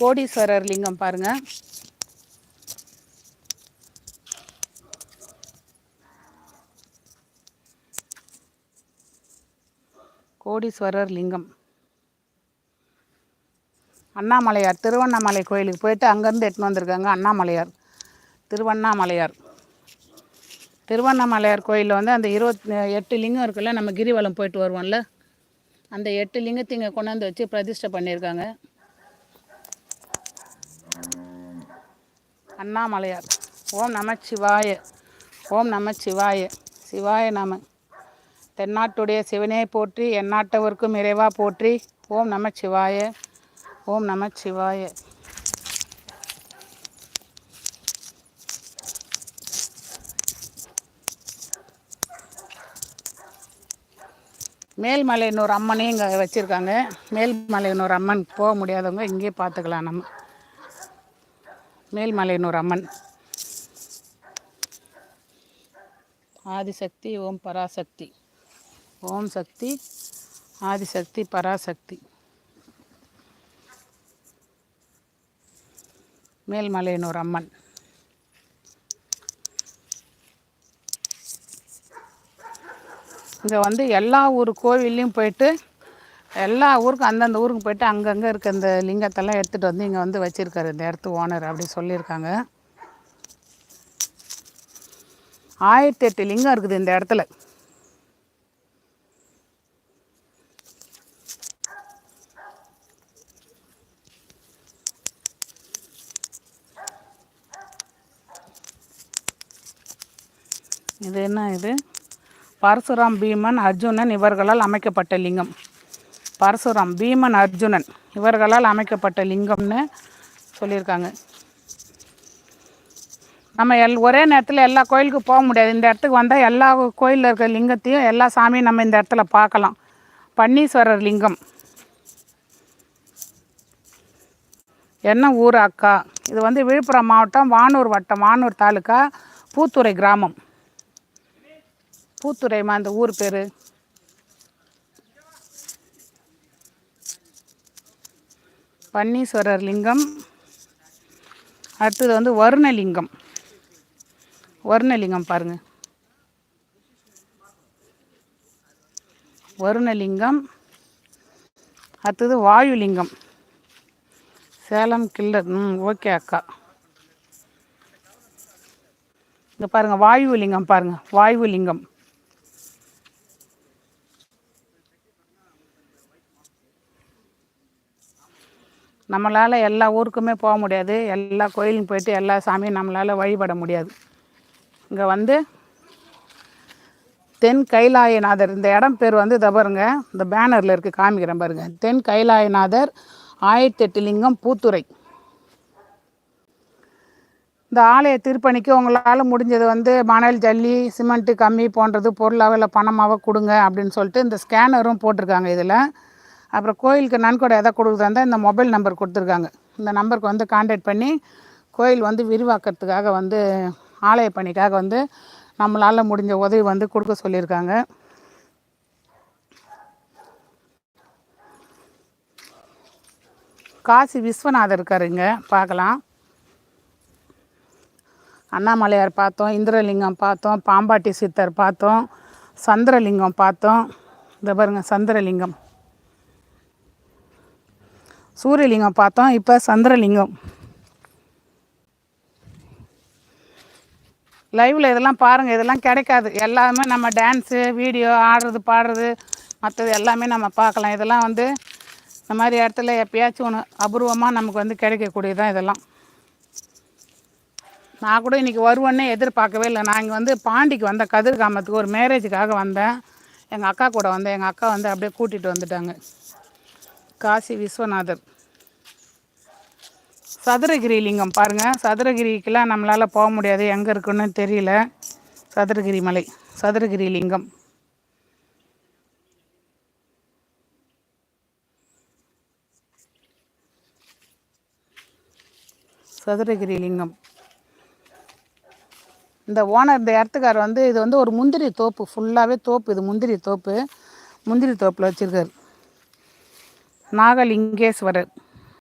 கோடீஸ்வரர் லிங்கம் பாருங்க. கோடீஸ்வரர் லிங்கம். அண்ணாமலையார் திருவண்ணாமலை கோயிலுக்கு போயிட்டு அங்கேருந்து எடுத்துன்னு வந்திருக்காங்க அண்ணாமலையார் திருவண்ணாமலையார். திருவண்ணாமலையார் கோயிலில் வந்து அந்த இருபத்தி எட்டு லிங்கம் இருக்குல்ல நம்ம கிரிவலம் போயிட்டு வருவோம்ல அந்த எட்டு லிங்கத்தை இங்கே கொண்டாந்து வச்சு பிரதிஷ்டை பண்ணியிருக்காங்க. அண்ணாமலையார். ஓம் நம சிவாய. ஓம் நம சிவாய. சிவாய நம. தென்னாட்டுடைய சிவனே போற்றி எந்நாட்டவர்க்கும் இறைவா போற்றி. ஓம் நம சிவாய. ஓம் நம சிவாய. மேல்மலையனூர் அம்மனையும் இங்கே வச்சுருக்காங்க. மேல்மலையனூர் அம்மன் போக முடியாதவங்க இங்கேயே பார்த்துக்கலாம் நம்ம. மேல்மலையனூர் அம்மன் ஆதிசக்தி ஓம் பராசக்தி. ஓம் சக்தி ஆதிசக்தி பராசக்தி. மேல்மலையனூர் அம்மன் இங்கே வந்து எல்லா ஊர் கோவில்லையும் போயிட்டு எல்லா ஊருக்கும் அந்தந்த ஊருக்கு போயிட்டு அங்கங்கே இருக்க இந்த லிங்கத்தெல்லாம் எடுத்துகிட்டு வந்து இங்கே வந்து வச்சுருக்காரு இந்த இடத்து ஓனர் அப்படி சொல்லியிருக்காங்க. ஆயிரத்தி எட்டு லிங்கம் இருக்குது இந்த இடத்துல. இது என்ன இது? பரசுராம் பீமன் அர்ஜுனன் இவர்களால் அமைக்கப்பட்ட லிங்கம். பரசுராம் பீமன் அர்ஜுனன். இவர்களால் அமைக்கப்பட்ட லிங்கம்னு சொல்லியிருக்காங்க. நம்ம எல் ஒரே நேரத்தில் எல்லா கோயிலுக்கும் போக முடியாது. இந்த இடத்துக்கு வந்தால் எல்லா கோயிலில் இருக்கிற லிங்கத்தையும் எல்லா சாமியும் நம்ம இந்த இடத்துல பார்க்கலாம். பன்னீஸ்வரர் லிங்கம். என்ன ஊர் அக்கா? இது வந்து விழுப்புரம் மாவட்டம் வானூர் வட்டம் வானூர் தாலுக்கா பூத்துறை கிராமம். பூத்துறைமா அந்த ஊர் பேர். பன்னீஸ்வரர் லிங்கம் அடுத்தது வந்து வருணலிங்கம். வருணலிங்கம் பாருங்க. வருணலிங்கம். அடுத்தது வாயுலிங்கம். சேலம் கில்லர். ம் ஓகே அக்கா. இங்கே பாருங்கள் வாயு லிங்கம் பாருங்கள் வாயு நம்மளால் எல்லா ஊருக்குமே போக முடியாது. எல்லா கோயிலும் போயிட்டு எல்லா சாமியும் நம்மளால் வழிபட முடியாது. இங்கே வந்து தென் கைலாயநாதர் இந்த இடம் பேர் வந்து இதை பாருங்க இந்த பேனரில் இருக்குது காமிக்கிறேன் பாருங்க. தென் கைலாயநாதர் ஆயிரத்தி எட்டு லிங்கம் பூத்துறை. இந்த ஆலய திருப்பணிக்கு உங்களால் முடிஞ்சது வந்து மணல் ஜல்லி சிமெண்ட்டு கம்மி போன்றது பொருளாக இல்லை பணமாக கொடுங்க அப்படின்னு சொல்லிட்டு இந்த ஸ்கேனரும் போட்டிருக்காங்க இதில். அப்புறம் கோயிலுக்கு நன்கொடை எதை கொடுக்குறதா இந்த மொபைல் நம்பர் கொடுத்துருக்காங்க. இந்த நம்பருக்கு வந்து காண்டாக்ட் பண்ணி கோயில் வந்து விரிவாக்கிறதுக்காக வந்து ஆலய பணிக்காக வந்து நம்மளால் முடிஞ்ச உதவி வந்து கொடுக்க சொல்லியிருக்காங்க. காசி விஸ்வநாதர் இருக்காருங்க பார்க்கலாம். அண்ணாமலையார் பார்த்தோம் இந்திரலிங்கம் பார்த்தோம் பாம்பாட்டி சித்தர் பார்த்தோம் சந்திரலிங்கம் பார்த்தோம். இந்த பாருங்கள் சந்திரலிங்கம். சூரியலிங்கம் பார்த்தோம் இப்போ சந்திரலிங்கம். லைவில் இதெல்லாம் பாருங்கள் இதெல்லாம் கிடைக்காது. எல்லாமே நம்ம டான்ஸு வீடியோ ஆடுறது பாடுறது மற்றது எல்லாமே நம்ம பார்க்கலாம். இதெல்லாம் வந்து இந்த மாதிரி இடத்துல எப்பயாச்சும் ஒன்று அபூர்வமாக நமக்கு வந்து கிடைக்கக்கூடியதான் இதெல்லாம். நான் கூட இன்றைக்கி வருவேன்னே எதிர்பார்க்கவே இல்லை. நான் இங்கே வந்து பாண்டிக்கு வந்த கதிர்காமத்துக்கு ஒரு மேரேஜுக்காக வந்தேன். எங்கள் அக்கா கூட வந்தேன். எங்கள் அக்கா வந்து அப்படியே கூட்டிகிட்டு வந்துட்டாங்க. காசி விஸ்வநாதர். சதுரகிரி லிங்கம் பாருங்கள் சதுரகிரிக்கெலாம் நம்மளால் போக முடியாது. எங்கே இருக்குன்னு தெரியல. சதுரகிரி மலை சதுரகிரி லிங்கம் சதுரகிரி லிங்கம் இந்த ஓனர் இந்த இடத்துக்கார் வந்து இது வந்து ஒரு முந்திரி தோப்பு. ஃபுல்லாகவே தோப்பு. இது முந்திரி தோப்பு. முந்திரி தோப்பில் வச்சுருக்காரு. நாகலிங்கேஸ்வரர்.